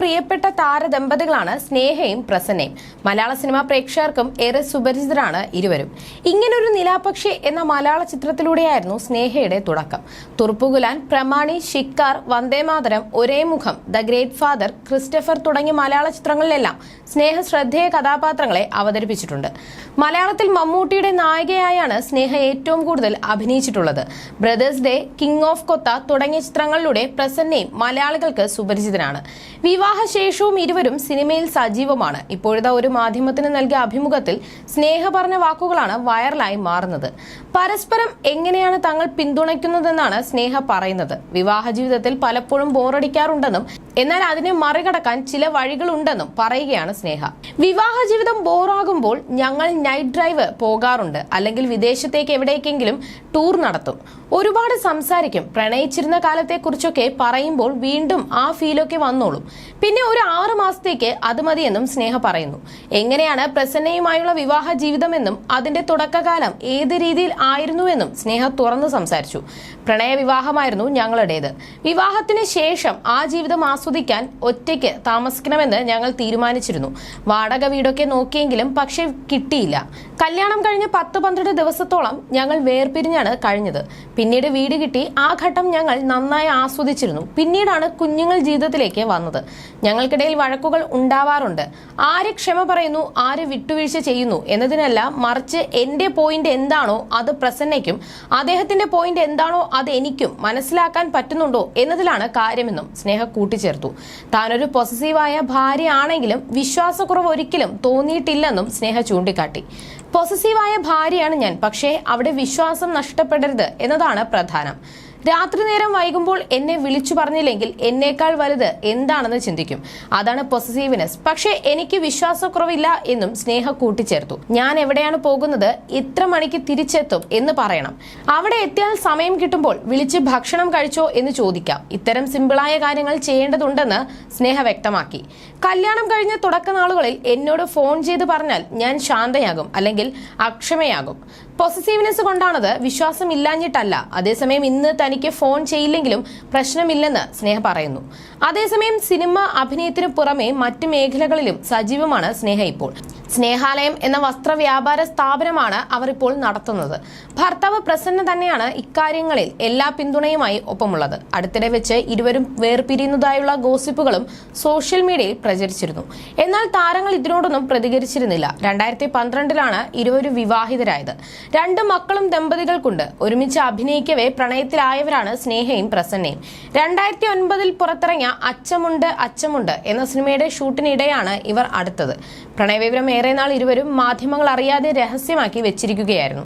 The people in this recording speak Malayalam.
പ്രിയപ്പെട്ട താരദമ്പതികളാണ് സ്നേഹയും പ്രസന്നയും. മലയാള സിനിമാ പ്രേക്ഷകർക്കും ഏറെ സുപരിചിതരാണ് ഇരുവരും. ഇങ്ങനൊരു നിലാപക്ഷി എന്ന മലയാള ചിത്രത്തിലൂടെയായിരുന്നു സ്നേഹയുടെ തുടക്കം. തുറുപ്പുകുലാൻ പ്രമാണി ഷിക്കാർ വന്ദേമാതരം ഒരേ മുഖം ദ ഗ്രേറ്റ് ഫാദർ ക്രിസ്റ്റഫർ തുടങ്ങിയ മലയാള ചിത്രങ്ങളിലെല്ലാം സ്നേഹ ശ്രദ്ധേയ കഥാപാത്രങ്ങളെ അവതരിപ്പിച്ചിട്ടുണ്ട്. മലയാളത്തിൽ മമ്മൂട്ടിയുടെ നായികയായാണ് സ്നേഹ ഏറ്റവും കൂടുതൽ അഭിനയിച്ചിട്ടുള്ളത്. Brothers day king of Kotha തുടങ്ങിയ ചിത്രങ്ങളിലൂടെ പ്രസന്നയും മലയാളികൾക്ക് സുപരിചിതനാണ്. വിവാഹശേഷവും ഇരുവരും സിനിമയിൽ സജീവമാണ്. ഇപ്പോഴത്തെ ഒരു മാധ്യമത്തിന് നൽകിയ അഭിമുഖത്തിൽ സ്നേഹ പറഞ്ഞ വാക്കുകളാണ് വൈറലായി മാറുന്നത്. പരസ്പരം എങ്ങനെയാണ് തങ്ങൾ പിന്തുണയ്ക്കുന്നതെന്നാണ് സ്നേഹ പറയുന്നത്. വിവാഹ ജീവിതത്തിൽ പലപ്പോഴും ബോറടിക്കാറുണ്ടെന്നും എന്നാൽ അതിനെ മറികടക്കാൻ ചില വഴികളുണ്ടെന്നും പറയുകയാണ് സ്നേഹ. വിവാഹ ജീവിതം ബോറാകുമ്പോൾ ഞങ്ങൾ നൈറ്റ് ഡ്രൈവ് പോകാറുണ്ട്. അല്ലെങ്കിൽ വിദേശത്തേക്ക് എവിടേക്കെങ്കിലും ടൂർ നടത്തും. ഒരുപാട് സംസാരിക്കും. പ്രണയിച്ചിരുന്ന കാലത്തെക്കുറിച്ചൊക്കെ പറയുമ്പോൾ വീണ്ടും ആ ഫീലൊക്കെ വന്നോളും. പിന്നെ ഒരു ആറ് മാസത്തേക്ക് അത് മതിയെന്നും സ്നേഹ പറയുന്നു. എങ്ങനെയാണ് പ്രസന്നയുമായുള്ള വിവാഹ ജീവിതമെന്നും അതിന്റെ തുടക്കകാലം ഏത് രീതിയിൽ ആയിരുന്നുവെന്നും സ്നേഹ തുറന്നു സംസാരിച്ചു. പ്രണയ വിവാഹമായിരുന്നു ഞങ്ങളുടേത്. വിവാഹത്തിന് ശേഷം ആ ജീവിതം ആസ്വദിക്കാൻ ഒറ്റയ്ക്ക് താമസിക്കണമെന്ന് ഞങ്ങൾ തീരുമാനിച്ചിരുന്നു. വാടക വീടൊക്കെ നോക്കിയെങ്കിലും പക്ഷെ കിട്ടിയില്ല. കല്യാണം കഴിഞ്ഞ് പത്ത് പന്ത്രണ്ട് ദിവസത്തോളം ഞങ്ങൾ വേർപിരിഞ്ഞാണ് കഴിഞ്ഞത്. പിന്നീട് വീട് കിട്ടി. ആ ഘട്ടം ഞങ്ങൾ നന്നായി ആസ്വദിച്ചിരുന്നു. പിന്നീടാണ് കുഞ്ഞുങ്ങൾ ജീവിതത്തിലേക്ക് വന്നത്. ഞങ്ങൾക്കിടയിൽ വഴക്കുകൾ ഉണ്ടാവാറുണ്ട്. ആര് ക്ഷമ പറയുന്നു ആര് വിട്ടുവീഴ്ച ചെയ്യുന്നു എന്നതിനല്ല മറിച്ച് എന്റെ പോയിന്റ് എന്താണോ അത് പ്രസന്നയ്ക്കും അദ്ദേഹത്തിന്റെ പോയിന്റ് എന്താണോ അത് എനിക്കും മനസ്സിലാക്കാൻ പറ്റുന്നുണ്ടോ എന്നതിലാണ് കാര്യമെന്നും സ്നേഹ കൂട്ടിച്ചേർത്തു. താനൊരു പൊസസീവായ ഭാര്യയാണെങ്കിലും വിശ്വാസക്കുറവ് ഒരിക്കലും തോന്നിയിട്ടില്ലെന്നും സ്നേഹ ചൂണ്ടിക്കാട്ടി. പൊസസീവായ ഭാര്യയാണ് ഞാൻ പക്ഷേ അവിടെ വിശ്വാസം നഷ്ടപ്പെടരുത് എന്നതാണ് പ്രധാനം. രാത്രി നേരം വൈകുമ്പോൾ എന്നെ വിളിച്ചു പറഞ്ഞില്ലെങ്കിൽ എന്നേക്കാൾ വലുത് എന്താണെന്ന് ചിന്തിക്കും. അതാണ് പൊസസീവ്നെസ് പക്ഷേ എനിക്ക് വിശ്വാസക്കുറവില്ല എന്നും സ്നേഹ കൂട്ടിച്ചേർത്തു. ഞാൻ എവിടെയാണ് പോകുന്നത്? ഇത്ര മണിക്ക് തിരിച്ചെത്തും എന്ന് പറയണം. അവിടെ എത്തിയാൽ സമയം കിട്ടുമ്പോൾ വിളിച്ച് ഭക്ഷണം കഴിച്ചോ എന്ന് ചോദിക്കാം. ഇത്തരം സിമ്പിളായ കാര്യങ്ങൾ ചെയ്യേണ്ടതുണ്ടെന്ന് സ്നേഹ വ്യക്തമാക്കി. കല്യാണം കഴിഞ്ഞ തുടക്കനാളുകളിൽ എന്നോട് ഫോൺ ചെയ്ത് പറഞ്ഞാൽ ഞാൻ ശാന്തയാകും അല്ലെങ്കിൽ അക്ഷമയാകും. പൊസസീവ്നെസ് കൊണ്ടാണത് വിശ്വാസം ഇല്ലാഞ്ഞിട്ടല്ല അതേസമയം ഇന്ന് തനിക്ക് ഫോൺ ചെയ്യില്ലെങ്കിലും പ്രശ്നമില്ലെന്ന് സ്നേഹ പറയുന്നു. അതേസമയം സിനിമ അഭിനയത്തിനു പുറമെ മറ്റ് മേഖലകളിലും സജീവമാണ് സ്നേഹ ഇപ്പോൾ. സ്നേഹാലയം എന്ന വസ്ത്രവ്യാപാര സ്ഥാപനമാണ് അവർ ഇപ്പോൾ നടത്തുന്നത്. ഭർത്താവ് പ്രസന്ന തന്നെയാണ് ഇക്കാര്യങ്ങളിൽ എല്ലാ പിന്തുണയുമായി ഒപ്പമുള്ളത്. അടുത്തിടെ വെച്ച് ഇരുവരും വേർപിരിയുന്നതായുള്ള ഗോസിപ്പുകളും സോഷ്യൽ മീഡിയയിൽ പ്രചരിച്ചിരുന്നു. എന്നാൽ താരങ്ങൾ ഇതിനോടൊന്നും പ്രതികരിച്ചിരുന്നില്ല. രണ്ടായിരത്തി പന്ത്രണ്ടിലാണ് ഇരുവരും വിവാഹിതരായത്. രണ്ട് മക്കളും ദമ്പതികൾക്കുണ്ട്. ഒരുമിച്ച് അഭിനയിക്കവേ പ്രണയത്തിലായവരാണ് സ്നേഹയും പ്രസന്നയും. രണ്ടായിരത്തി ഒൻപതിൽ പുറത്തിറങ്ങിയ അച്ചമുണ്ട് അച്ചമുണ്ട് എന്ന സിനിമയുടെ ഷൂട്ടിനിടെയാണ് ഇവർ അടുത്തത്. പ്രണയവിവരം ഏറെ നാൾ ഇരുവരും മാധ്യമങ്ങൾ അറിയാതെ രഹസ്യമാക്കി വെച്ചിരിക്കുകയായിരുന്നു.